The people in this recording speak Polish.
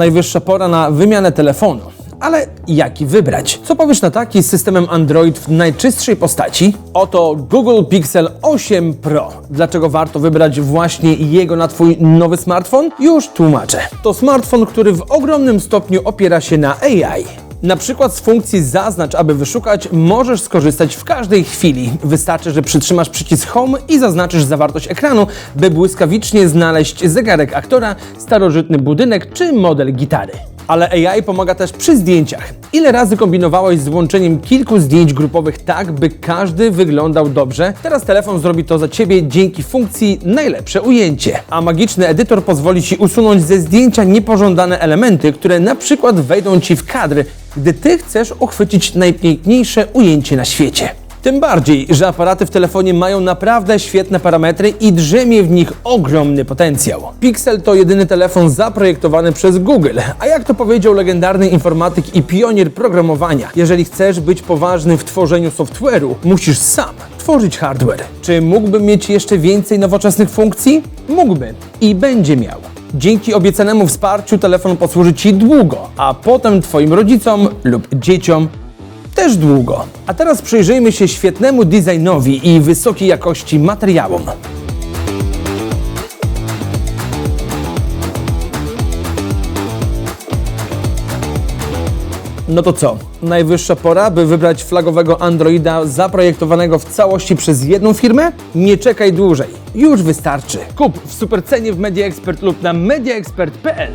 Najwyższa pora na wymianę telefonu. Ale jaki wybrać? Co powiesz na taki z systemem Android w najczystszej postaci? Oto Google Pixel 8 Pro. Dlaczego warto wybrać właśnie jego na Twój nowy smartfon? Już tłumaczę. To smartfon, który w ogromnym stopniu opiera się na AI. Na przykład z funkcji zaznacz, aby wyszukać, możesz skorzystać w każdej chwili. Wystarczy, że przytrzymasz przycisk Home i zaznaczysz zawartość ekranu, by błyskawicznie znaleźć zegarek aktora, starożytny budynek czy model gitary. Ale AI pomaga też przy zdjęciach. Ile razy kombinowałeś z łączeniem kilku zdjęć grupowych tak, by każdy wyglądał dobrze? Teraz telefon zrobi to za Ciebie dzięki funkcji najlepsze ujęcie. A magiczny edytor pozwoli Ci usunąć ze zdjęcia niepożądane elementy, które na przykład wejdą Ci w kadr, gdy Ty chcesz uchwycić najpiękniejsze ujęcie na świecie. Tym bardziej, że aparaty w telefonie mają naprawdę świetne parametry i drzemie w nich ogromny potencjał. Pixel to jedyny telefon zaprojektowany przez Google, a jak to powiedział legendarny informatyk i pionier programowania, jeżeli chcesz być poważny w tworzeniu software'u, musisz sam tworzyć hardware. Czy mógłby mieć jeszcze więcej nowoczesnych funkcji? Mógłby i będzie miał. Dzięki obiecanemu wsparciu telefon posłuży Ci długo, a potem Twoim rodzicom lub dzieciom też długo. A teraz przyjrzyjmy się świetnemu designowi i wysokiej jakości materiałom. No to co? Najwyższa pora, by wybrać flagowego Androida zaprojektowanego w całości przez jedną firmę? Nie czekaj dłużej. Już wystarczy. Kup w supercenie w Media Expert lub na mediaexpert.pl.